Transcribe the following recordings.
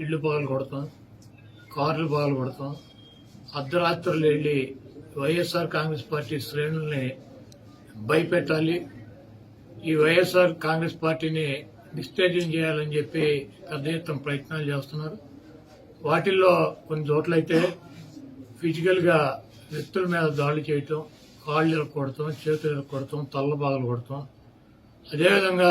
ఇళ్ళు పగలు కొడతాం కార్లు పగలు కొడతాం. అర్ధరాత్రులు వెళ్ళి వైఎస్ఆర్ కాంగ్రెస్ పార్టీ శ్రేణుల్ని భయపెట్టాలి. ఈ వైఎస్ఆర్ కాంగ్రెస్ పార్టీని డిస్టేజం చేయాలని చెప్పి పెద్ద ఎత్తున ప్రయత్నాలు చేస్తున్నారు. వాటిల్లో కొన్ని చోట్లయితే ఫిజికల్గా వ్యక్తుల మీద దాడులు చేయటం కాళ్ళు కొడతాం చేతులు కొడతాం తల్ల బాగలు కొడతాం అదేవిధంగా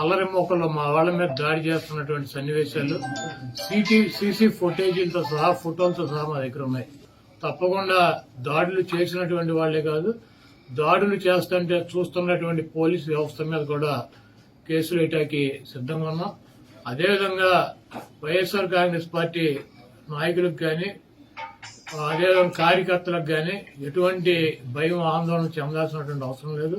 అల్లరి మోకల్లో మా వాళ్ళ మీద దాడి చేస్తున్నటువంటి సన్నివేశాలు సిటీ సీసీ ఫుటేజీలతో సహా ఫోటోలతో సహా మా దగ్గర ఉన్నాయి. తప్పకుండా దాడులు చేసినటువంటి వాళ్ళే కాదు దాడులు చేస్తుంటే చూస్తున్నటువంటి పోలీసు వ్యవస్థ మీద కూడా కేసులు వేయటానికి సిద్ధంగా ఉన్నాం. అదేవిధంగా వైఎస్ఆర్ కాంగ్రెస్ పార్టీ నాయకులకు కానీ అదేవిధంగా కార్యకర్తలకు కానీ ఎటువంటి భయం ఆందోళన చెందాల్సినటువంటి అవసరం లేదు.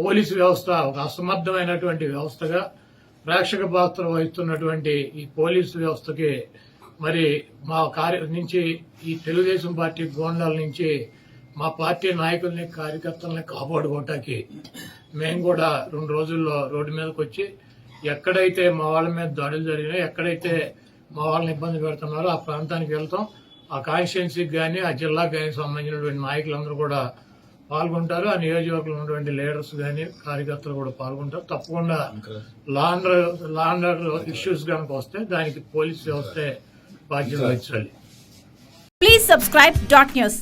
పోలీసు వ్యవస్థ ఒక అసమర్థమైనటువంటి వ్యవస్థగా ప్రేక్షక పాత్ర వహిస్తున్నటువంటి ఈ పోలీసు వ్యవస్థకి మరి మా కార్య నుంచి ఈ తెలుగుదేశం పార్టీ గోండాల నుంచి మా పార్టీ నాయకుల్ని కార్యకర్తల్ని కాపాడుకోవటానికి మేము కూడా రెండు రోజుల్లో రోడ్డు మీదకి వచ్చి ఎక్కడైతే మా వాళ్ళ మీద దాడులు జరిగినాయో ఎక్కడైతే మా వాళ్ళని ఇబ్బంది పెడుతున్నారో ఆ ప్రాంతానికి వెళ్తాం. ఆ కాన్స్టిట్యున్సీకి కానీ ఆ జిల్లాకు కానీ సంబంధించినటువంటి నాయకులందరూ కూడా పాల్గొంటారు. ఆ నియోజకవర్గంలో ఉన్నటువంటి లీడర్స్ కానీ కార్యకర్తలు కూడా పాల్గొంటారు. తప్పకుండా లాండర్ లాండర్ ఇష్యూస్ కనుక వస్తే దానికి పోలీస్ వ్యవస్థే బాధ్యత వహించాలి. Please subscribe dot news.